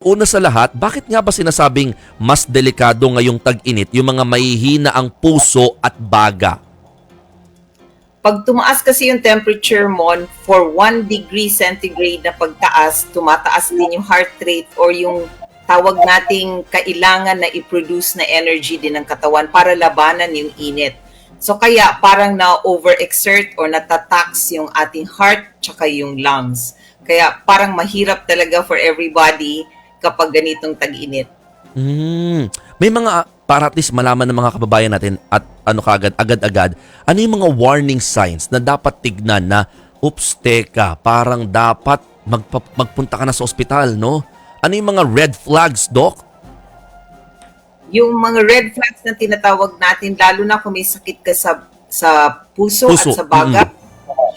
Una sa lahat, bakit nga ba sinasabing mas delikado ngayong tag-init yung mga mahihina ang puso at baga? Pag tumaas kasi yung temperature mo, for 1 degree centigrade na pagtaas, tumataas din yung heart rate or yung tawag nating kailangan na i-produce na energy din ng katawan para labanan yung init. So kaya parang na-overexert or natatax yung ating heart tsaka yung lungs. Kaya parang mahirap talaga for everybody kapag ganitong tag-init. Hmm, may mga para at least malaman ng mga kababayan natin at ano kagad agad-agad, ano yung mga warning signs na dapat tignan na ups, teka, parang dapat magpa- magpunta ka na sa ospital, no? Ano yung mga red flags, doc? Yung mga red flags na tinatawag natin, lalo na kung may sakit ka sa, sa puso, Puso, at sa baga,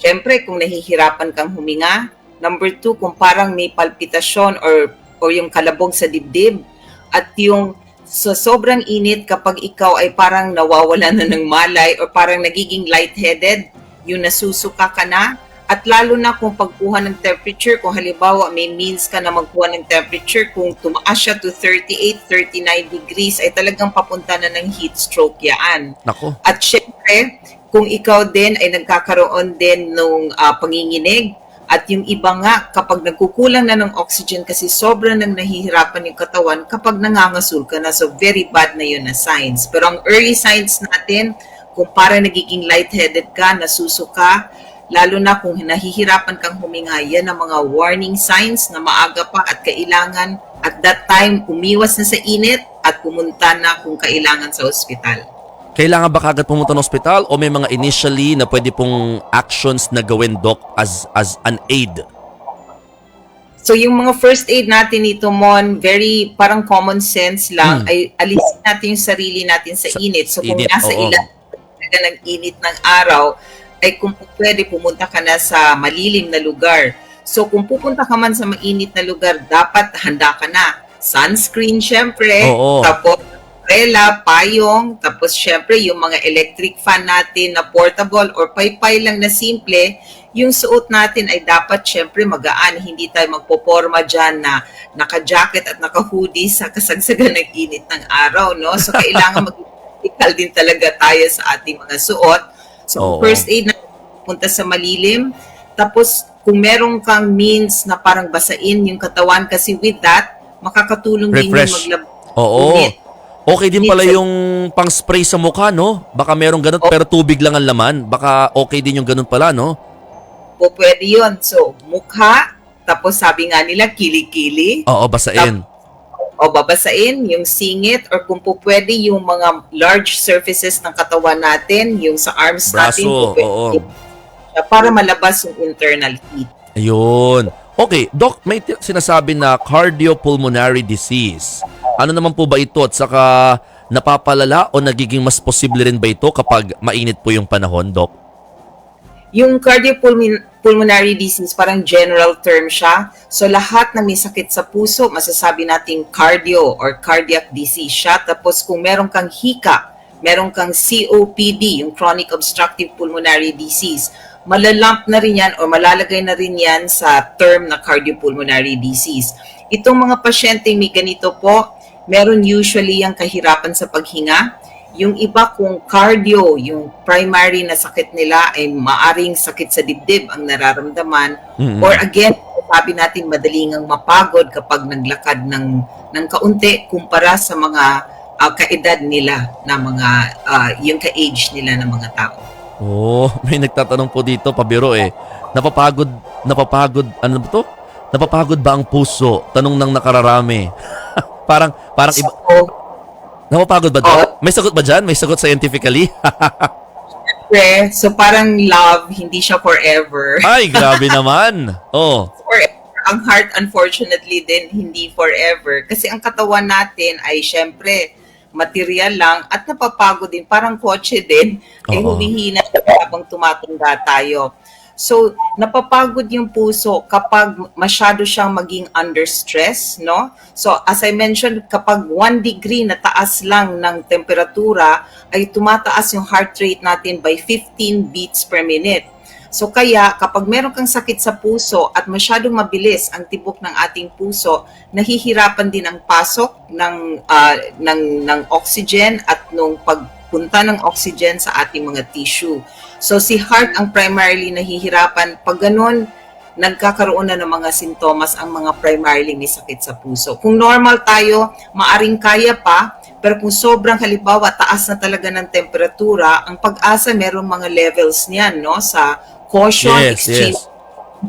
syempre kung nahihirapan kang huminga. Number two, kung parang may palpitasyon or, or yung kalabog sa dibdib. At yung sa sobrang init kapag ikaw ay parang nawawala na ng malay or parang nagiging lightheaded, yung nasusuka ka na, at lalo na kung pagkuha ng temperature, kung halimbawa may means ka na magkuha ng temperature, kung tumaas siya to 38, 39 degrees, ay talagang papunta na ng heat stroke yan. Nako. At syempre, kung ikaw din ay nagkakaroon din ng panginginig, at yung iba nga, kapag nagkukulang na ng oxygen kasi sobrang nang nahihirapan yung katawan, kapag nangangasul ka na, so very bad na yun na signs. Pero ang early signs natin, kung para nagiging lightheaded ka, nasusuka, lalo na kung nahihirapan kang huminga, yan ang mga warning signs na maaga pa at kailangan at that time umiwas na sa init at pumunta na kung kailangan sa ospital. Kailangan ba kagad pumunta ng ospital o may mga initially na pwede pong actions na gawin, doc, as, as an aid? So yung mga first aid natin ito, Mon, very parang common sense lang, Hmm. ay alisin natin yung sarili natin sa, Sa- init. So kung init, nasa oo. ilan talaga ng init ng araw, ay kung pwede pumunta ka na sa malilim na lugar. So kung pupunta ka man sa mainit na lugar, dapat handa ka na. Sunscreen syempre, Oo. tapos umbrella, payong, tapos syempre yung mga electric fan natin na portable or paypay lang na simple, yung suot natin ay dapat syempre magaan, hindi tayo magpoporma dyan na naka-jacket at naka-hoodie sa kasagsagan ng init ng araw, no? So kailangan mag-practical din talaga tayo sa ating mga suot. So Oo. first aid na punta sa malilim, tapos kung meron kang means na parang basain yung katawan kasi with that, makakatulong din yung Refresh. maglab Oo. Init. Okay din pala yung pang-spray sa mukha, no? Baka merong ganun, pero tubig lang ang laman. Baka okay din yung ganun pala, no? po pwede yun. So, mukha, tapos sabi nga nila, kilikili, Oo, basain. o babasain, yung singit, or kung po pwede yung mga large surfaces ng katawan natin, yung sa arms natin, Braso, po pwede oo. para malabas yung internal heat. Ayun. Okay, Doc, may sinasabi na cardiopulmonary disease. Ano naman po ba ito at saka napapalala o nagiging mas posible rin ba ito kapag mainit po yung panahon, Doc? Yung cardiopulmonary disease, parang general term siya. So, lahat na may sakit sa puso, masasabi nating cardio or cardiac disease siya. Tapos, kung meron kang hika, meron kang COPD, yung chronic obstructive pulmonary disease, malalamp na rin yan o malalagay na rin yan sa term na cardiopulmonary disease. Itong mga pasyente may ganito po, meron usually yung kahirapan sa paghinga, yung iba kung cardio, yung primary na sakit nila ay maaring sakit sa dibdib ang nararamdaman. Mm-mm. Or again, sabi natin madaling ang mapagod kapag naglakad ng, ng kaunti kumpara sa mga ah, kaedad nila na mga, ah, yung ka-age nila ng mga tao. Oh, may nagtatanong po dito, pabiro eh. Napapagod, napapagod, ano ba to? Napapagod ba ang puso? Tanong ng nakararami. Parang, parang iba, So, napapagod ba Doc? May sagot ba dyan? May sagot scientifically? syempre, so parang love, hindi siya forever. Ay, grabe naman. Oh, forever. Ang heart, unfortunately, din hindi forever. Kasi ang katawan natin ay syempre material lang at napapagod din. Parang kotse din, ay Oo. humihina habang tumatanda tayo. So, napapagod yung puso kapag masyado siyang maging under stress, no? So, as I mentioned, kapag 1 degree na taas lang ng temperatura, ay tumataas yung heart rate natin by 15 beats per minute. So kaya kapag meron kang sakit sa puso at masyadong mabilis ang tibok ng ating puso, nahihirapan din ang pasok ng ah, ng ng oxygen at nung pagpunta ng oxygen sa ating mga tissue. So si heart ang primarily nahihirapan pag ganun nagkakaroon na ng mga sintomas ang mga primarily may sakit sa puso. Kung normal tayo, maaring kaya pa, pero kung sobrang halimbawa, taas na talaga ng temperatura, ang pag-asa merong mga levels niyan, no? Sa caution, Yes, extreme yes.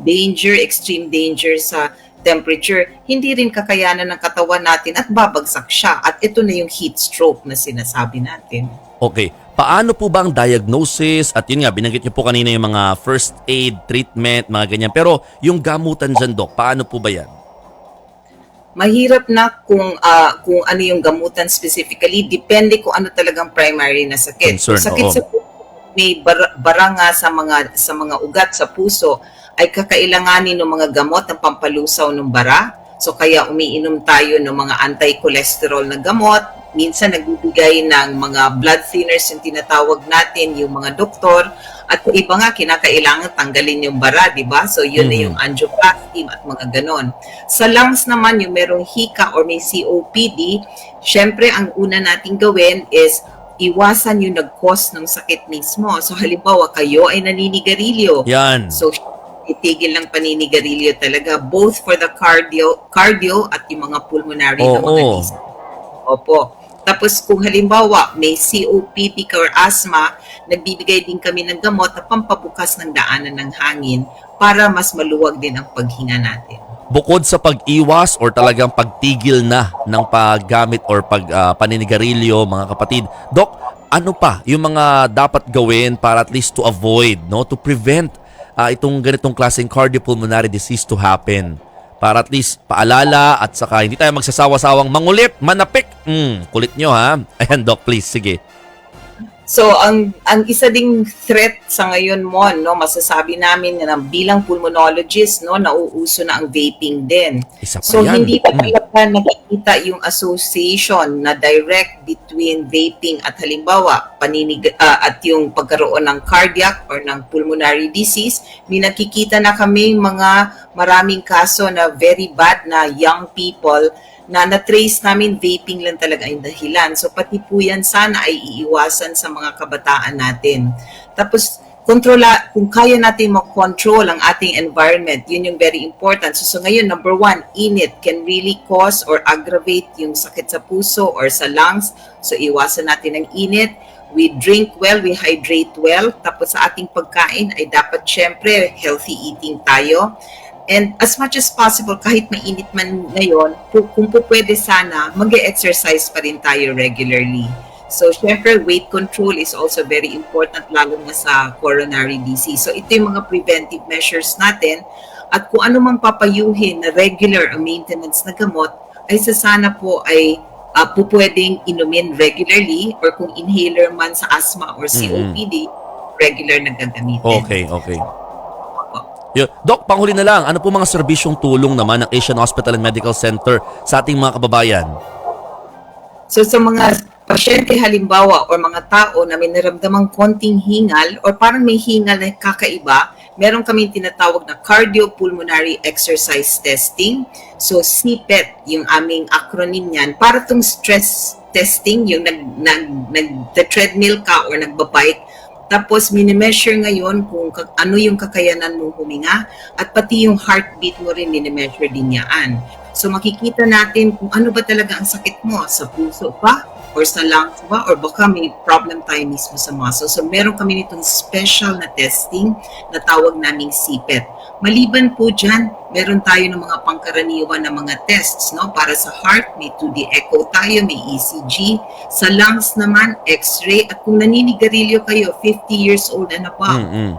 danger, extreme danger sa temperature, hindi rin kakayanan ng katawan natin at babagsak siya. At ito na yung heat stroke na sinasabi natin. Okay. Paano po ba ang diagnosis? At yun nga, binanggit niyo po kanina yung mga first aid, treatment, mga ganyan. Pero yung gamutan dyan, Doc, paano po ba yan? mahirap na kung ah, kung ano yung gamutan specifically depende kung ano talagang primary na sakit. Concern, Kung sakit oo. sa puso, may bar- baranga sa mga sa mga ugat sa puso ay kakailanganin ng mga gamot ng pampalusaw ng bara. So kaya umiinom tayo ng mga anti-cholesterol na gamot. Minsan nagbibigay ng mga blood thinners yung tinatawag natin, yung mga doktor. At kung iba nga, kinakailangan tanggalin yung bara, di ba? So yun na Mhm. yung angioplasty at mga ganon. Sa lungs naman, yung merong hika or may COPD, syempre ang una nating gawin is iwasan yung nag-cause ng sakit mismo. So halimbawa, kayo ay naninigarilyo. Yan. So, itigil ng paninigarilyo talaga both for the cardio cardio at yung mga pulmonary na Oo. mga disease. Opo. Tapos kung halimbawa may COPD ka or asthma, nagbibigay din kami ng gamot na pampabukas ng daanan ng hangin para mas maluwag din ang paghinga natin. Bukod sa pag-iwas or talagang pagtigil na ng paggamit or pag ah, paninigarilyo, mga kapatid. Doc, ano pa yung mga dapat gawin para at least to avoid, no, to prevent ah, itong ganitong klaseng cardiopulmonary disease to happen? Para at least paalala at saka hindi tayo magsasawa-sawang mangulit, manapik. Mm, kulit nyo ha. Ayan, Doc, please, sige. So ang ang isa ding threat sa ngayon mo no masasabi namin na bilang pulmonologist no nauuso na ang vaping din. Isa pa So yan. hindi pa Mm. talaga nakikita yung association na direct between vaping at halimbawa paninig ah, at yung pagkaroon ng cardiac or ng pulmonary disease. May nakikita na kami mga maraming kaso na very bad na young people na na-trace namin vaping lang talaga yung dahilan. So pati po yan sana ay iiwasan sa mga kabataan natin. Tapos kontrola, kung kaya natin mag-control ang ating environment, yun yung very important. So, so ngayon, number one, init can really cause or aggravate yung sakit sa puso or sa lungs. So iwasan natin ang init. We drink well, we hydrate well. Tapos sa ating pagkain ay dapat syempre healthy eating tayo. And as much as possible, kahit mainit man ngayon, kung po pwede sana, mag-exercise pa rin tayo regularly. So, syempre, weight control is also very important, lalo na sa coronary disease. So, ito yung mga preventive measures natin. At kung ano mang papayuhin na regular ang maintenance na gamot, ay sa sana po ay uh, po pwedeng inumin regularly or kung inhaler man sa asthma or COPD, regular na gagamitin. Okay, okay. Yun. Doc, panghuli na lang, ano po mga serbisyong tulong naman ng Asian Hospital and Medical Center sa ating mga kababayan? So sa mga pasyente halimbawa or mga tao na may naramdamang konting hingal or parang may hingal na kakaiba, meron kaming tinatawag na cardiopulmonary exercise testing. So CPET yung aming acronym niyan. Para tong stress testing, yung nag, nag, nag the treadmill ka or nagbabike, tapos minimeasure ngayon kung ano yung kakayanan mong huminga at pati yung heartbeat mo rin minimeasure din yaan. So makikita natin kung ano ba talaga ang sakit mo, sa puso ba? Or sa lungs ba? Or baka may problem tayo mismo sa muscle. So meron kami nitong special na testing na tawag naming CPET. Maliban po dyan, meron tayo ng mga pangkaraniwan na mga tests. No? Para sa heart, may 2D echo tayo, may ECG. Sa lungs naman, x-ray. At kung naninigarilyo kayo, 50 years old and above, Mm-mm.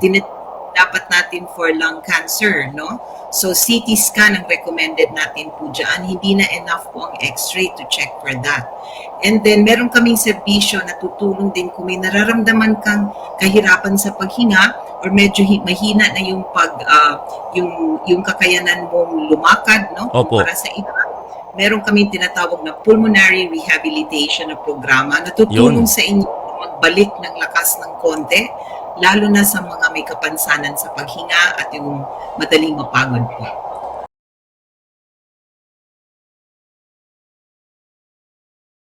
Dapat natin for lung cancer, no? So CT scan ang recommended natin po dyan. Hindi na enough po ang x-ray to check for that. And then meron kaming serbisyo na tutulong din kung may nararamdaman kang kahirapan sa paghinga or medyo hi- mahina na yung pag ah, yung yung kakayanan mong lumakad, no? Opo. Para sa iba. Meron kaming tinatawag na pulmonary rehabilitation na programa na tutulong Yun. sa inyo magbalik ng lakas ng konti lalo na sa mga may kapansanan sa paghinga at yung madaling mapagod po.